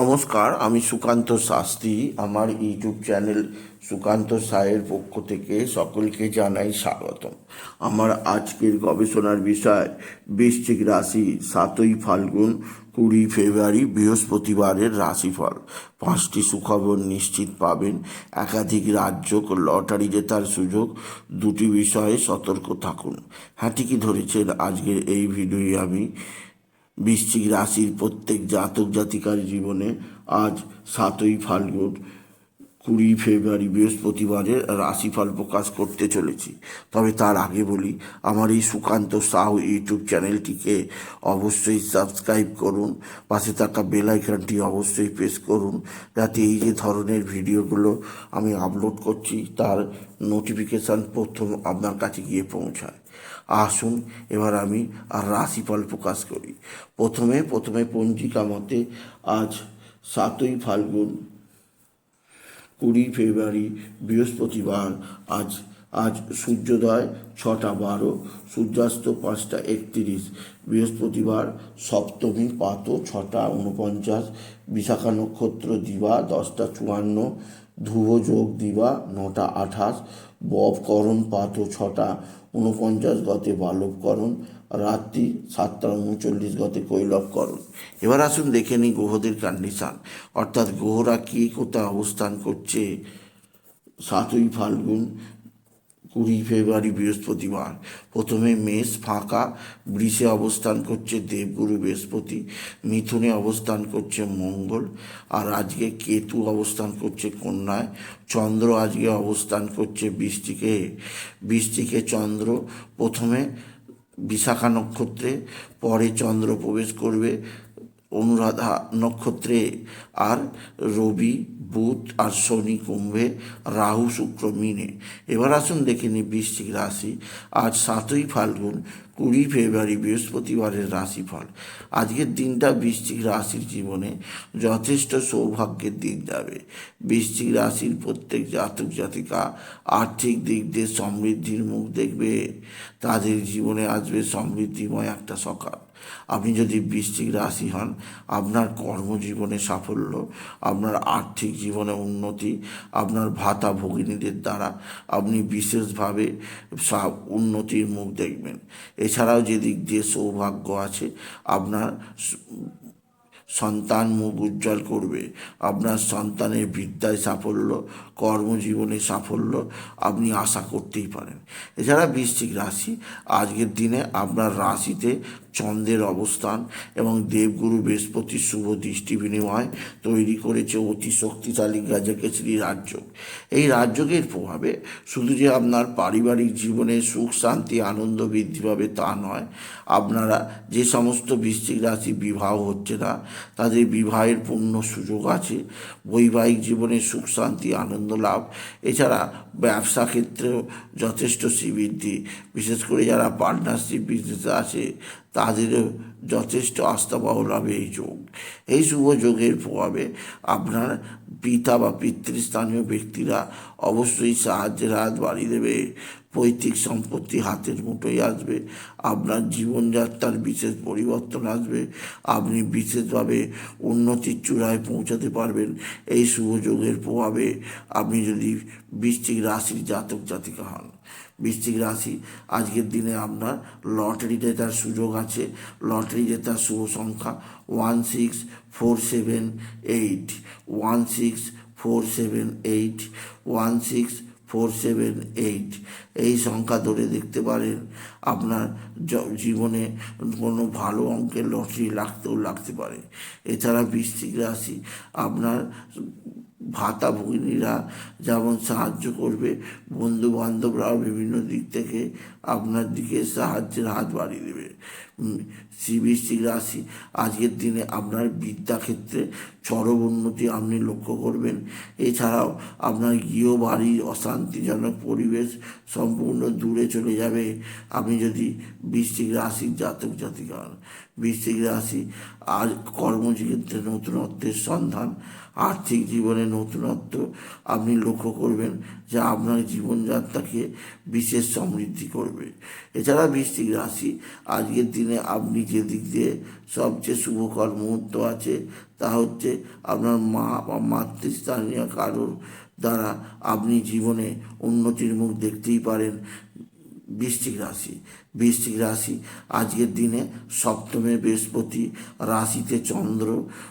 নমস্কার, আমি সুকান্ত শাস্ত্রী। আমার ইউটিউব চ্যানেল সুকান্ত সায়ের পক্ষ থেকে সকলকে জানাই স্বাগতম। আমার আজকের গবেষণার বিষয়, বৃশ্চিক রাশি সাতই ফাল্গুন, কুড়ি ফেব্রুয়ারি, বৃহস্পতিবারের রাশিফল। পাঁচটি সুখবর নিশ্চিত পাবেন। একাধিক রাজ্য লটারি জেতার সুযোগ। দুটি বিষয়ে সতর্ক থাকুন। হ্যাঁ ঠিকই ধরেছেন। আজকের এই ভিডিওয়ে আমি বৃশ্চিক রাশির প্রত্যেক জাতক জাতিকার জীবনে আজ সাতই ফাল্গুন, কুড়ি ফেব্রুয়ারি বৃহস্পতিবারের রাশিফল প্রকাশ করতে চলেছি। তবে তার আগে বলি, আমার এই সুকান্ত সাহু ইউটিউব চ্যানেলটিকে অবশ্যই সাবস্ক্রাইব করুন, পাশে থাকা বেল আইকনটি অবশ্যই প্রেস করুন, যাতে এই যে ধরনের ভিডিওগুলো আমি আপলোড করছি, তার নোটিফিকেশান প্রথম আপনার কাছে গিয়ে পৌঁছায়। আসুন, এবার আমি আর রাশিফল প্রকাশ করি। প্রথমে প্রথমে পঞ্জিকা মতে আজ সাতই ফাল্গুন, কুড়ি ফেব্রুয়ারি, বৃহস্পতিবার। আজ আজ সূর্যোদয় ছটা বারো, সূর্যাস্ত পাঁচটা একত্রিশ। বৃহস্পতিবার সপ্তমী পাত ছটা উনপঞ্চাশ বিশাখা নক্ষত্র দিবা দশটা চুয়ান্ন। ধ্রুব যোগ দিবা নটা আঠাশ। ববকরণ পাত ছটা উনপঞ্চাশ গতে বালবকরণ রাত্রি সাতটা উনচল্লিশ গতে কৈলবকরণ এবার আসুন দেখে নিই গ্রহদের কন্ডিশান। অর্থাৎ গ্রহরা কী কোথায় অবস্থান করছে? সাতই ফাল্গুন কুড়ি ফেব্রুয়ারি বৃহস্পতিবার। প্রথমে মেষ ফাঁকা বৃষে অবস্থান করছে দেবগুরু বৃহস্পতি, মিথুনে অবস্থান করছে মঙ্গল, আর আজকে কেতু অবস্থান করছে কন্যায়, চন্দ্র আজকে অবস্থান করছে বৃষ্টিকে বৃষ্টিকে চন্দ্র প্রথমে বিশাখা নক্ষত্রে, পরে চন্দ্র প্রবেশ করবে অনুরাধা নক্ষত্রে, আর রবি বুধ আর শনি কুম্ভে রাহু শুক্র মিনে। এবার আসুন দেখে নিই বৃশ্চিক রাশি। আজ সাতই ফাল্গুন, কুড়ি ফেব্রুয়ারি, বৃহস্পতিবারের রাশিফল। আজকের দিনটা বৃশ্চিক রাশির জীবনে যথেষ্ট সৌভাগ্যের দিন যাবে। বৃশ্চিক রাশির প্রত্যেক জাতক জাতিকা আর্থিক দিক দিয়ে সমৃদ্ধির মুখ দেখবে। তাদের জীবনে আসবে সমৃদ্ধিময় একটা সকাল। আপনি যদি বৃশ্চিক রাশি হন, আপনার কর্মজীবনে সাফল্য, আপনার আর্থিক জীবনে উন্নতি, আপনার ভাতা ভগিনীদের দ্বারা আপনি বিশেষভাবে উন্নতির মুখ দেখবেন। এছাড়াও যে দিক দিয়ে সৌভাগ্য আছে, আপনার সন্তান মুখ উজ্জ্বল করবে, আপনার সন্তানের বিদ্যায় সাফল্য, কর্মজীবনে সাফল্য আপনি আশা করতেই পারেন। এছাড়া বৃশ্চিক রাশি, আজকের দিনে আপনার রাশিতে চন্দ্রের অবস্থান এবং দেবগুরু বৃহস্পতির শুভ দৃষ্টি বিনিময় তৈরি করেছে অতি শক্তিশালী গাজকেশরী রাজ্য। এই রাজ্যকের প্রভাবে শুধু যে আপনার পারিবারিক জীবনে সুখ, শান্তি, আনন্দ বৃদ্ধি পাবে তা নয়, আপনারা যে সমস্ত বৃশ্চিক রাশি বিবাহ হচ্ছে না, তাদের বিবাহের পূর্ণ সুযোগ আছে, বৈবাহিক জীবনে সুখ, শান্তি, আনন্দ লাভ। এছাড়া ব্যবসা ক্ষেত্রেও যথেষ্ট শ্রীবৃদ্ধি। বিশেষ করে যারা পার্টনারশিপ বিজনেসে আছে তাদেরও যথেষ্ট আস্থাবাহ হবে এই যোগ। এই শুভ যোগের প্রভাবে আপনার পিতা বা পিতৃস্থানীয় ব্যক্তিরা অবশ্যই সাহায্যের হাত বাড়িয়ে দেবে। পৈতৃক সম্পত্তি হাতের মুঠোয় আসবে, আপনার জীবনযাত্রার বিশেষ পরিবর্তন আসবে, আপনি বিশেষভাবে উন্নতির চূড়ায় পৌঁছাতে পারবেন। এই শুভ যোগের প্রভাবে আপনি যদি বৃষ্টিক রাশির জাতক জাতিকা হন, বৃশ্চিক রাশি আজকের দিনে আপনার লটারি জেতার সুযোগ আছে। লটারি জেতার শুভ সংখ্যা one six four seven eight, one six four seven eight, one six four seven eight. এই সংখ্যা ধরে দেখতে পারেন, আপনার জীবনে কোনো ভালো অঙ্কের লটারি লাগতেও লাগতে পারে। এছাড়া বৃশ্চিক রাশি, আপনার ভাতা ভগিনীরা যেমন সাহায্য করবে বন্ধু বান্ধবরাও বিভিন্ন দিক থেকে আপনার দিকে সাহায্যের হাত বাড়িয়ে দেবে। শ্রী বৃশ্চিক রাশি, আজকের দিনে আপনার বিদ্যাক্ষেত্রে চরম উন্নতি আপনি লক্ষ্য করবেন। এছাড়াও আপনার গৃহবাড়ির অশান্তিজনক পরিবেশ সম্পূর্ণ দূরে চলে যাবে। আপনি যদি বৃশ্চিক রাশির জাতক জাতিকা হন বৃশ্চিক রাশি আজ কর্মজীবনে নতুনত্বের সন্ধান, আর্থিক জীবনে নতুনত্ব আপনি লক্ষ্য করবেন যা আপনার জীবনযাত্রাকে বিশেষ সমৃদ্ধি করবে। এছাড়া বৃষ্টিক রাশি, আজকের দিনে আপনি যে দিক দিয়ে সবচেয়ে শুভকর মুহূর্ত আছে, তা হচ্ছে আপনার মা বা মাতৃস্থানীয় কারোর দ্বারা আপনি জীবনে উন্নতির মুখ দেখতেই পারেন বৃষ্টিক রাশি। বৃশ্চিক রাশি। আজকের দিনে সপ্তমে বৃহস্পতি রাশিতে চন্দ্র।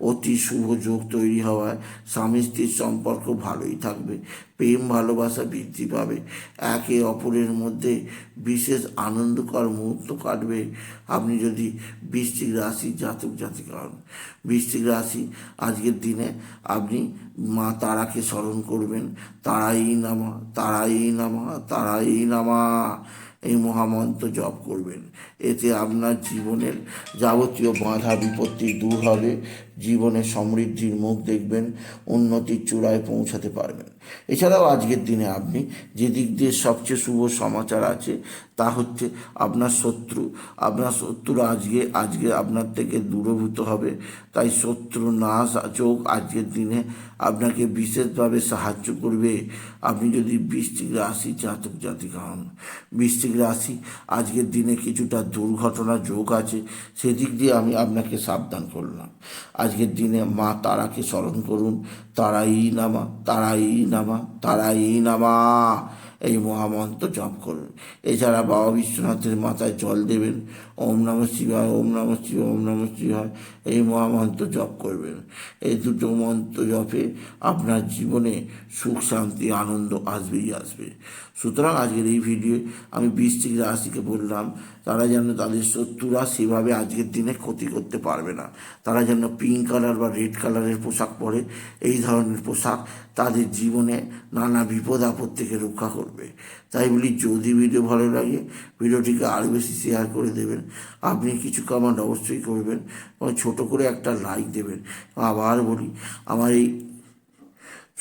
অতি শুভ যোগ তৈরি হওয়ায় স্বামী স্ত্রীর সম্পর্ক ভালোই থাকবে, প্রেম, ভালোবাসা বৃদ্ধি পাবে। একে অপরের মধ্যে বিশেষ আনন্দকর মুহূর্ত কাটবে। আপনি যদি বৃশ্চিক রাশি জাতক জাতিকা হন, বৃশ্চিক রাশি আজকের দিনে আপনি মা তারাকে স্মরণ করবেন, তারাই নামা তারাই নামা তারাই নামা। এই মহামন্ত্র জপ করবেন। এতে আপনার জীবনের যাবতীয় বাধা বিপত্তি দূর হবে। জীবনে সমৃদ্ধির মুখ দেখবেন, উন্নতির চূড়ায় পৌঁছাতে পারবেন। এছাড়াও আজকের দিনে আপনি যে দিক দিয়ে সবচেয়ে শুভ সমাচার আছে, তা হচ্ছে আপনার শত্রু। আপনার শত্রু আজকে আজকে আপনার থেকে দূরভূত হবে। তাই শত্রু নাশ চোখ আজকের দিনে আপনাকে বিশেষভাবে সাহায্য করবে। আপনি যদি বৃষ্টিক রাশি জাতক জাতিকা হন বৃষ্টিক রাশি আজকের দিনে কিছুটা দুর্ঘটনা যোগ আছে, সেদিক দিয়ে আমি আপনাকে সাবধান করলাম। আজকের দিনে মা তারাকে স্মরণ করুন। তারাই নামা তারাই নামা তারাই নামা এই মহামন্ত্র জপ করুন। এছাড়া বাবা বিশ্বনাথের মাথায় জল দেবেন। ওম নম শিবায়, ওম নম শিবায়, ওম নম শিবায় এই মহামন্ত্র জপ করবেন। এই দুটো মন্ত্র জপে আপনার জীবনে সুখ, শান্তি, আনন্দ আসবেই আসবে। সুতরাং আজকের এই ভিডিও আমি বৃষ্টিক রাশিকে বললাম, তারা যেন তাদের শত্রুরা সেভাবে আজকের দিনে ক্ষতি করতে পারবে না। তারা যেন পিঙ্ক কালার বা রেড কালারের পোশাক পরে, এই ধরনের পোশাক তাদের জীবনে নানা বিপদ আপদ থেকে রক্ষা করবে। তাই বলি, যদি ভিডিও ভালো লাগে ভিডিওটিকে আরও বেশি শেয়ার করে দেবেন। আপনি কিছু কমেন্ট অবশ্যই করবেন। এবং ছোটো করে একটা লাইক দেবেন। আবার বলি, আমার এই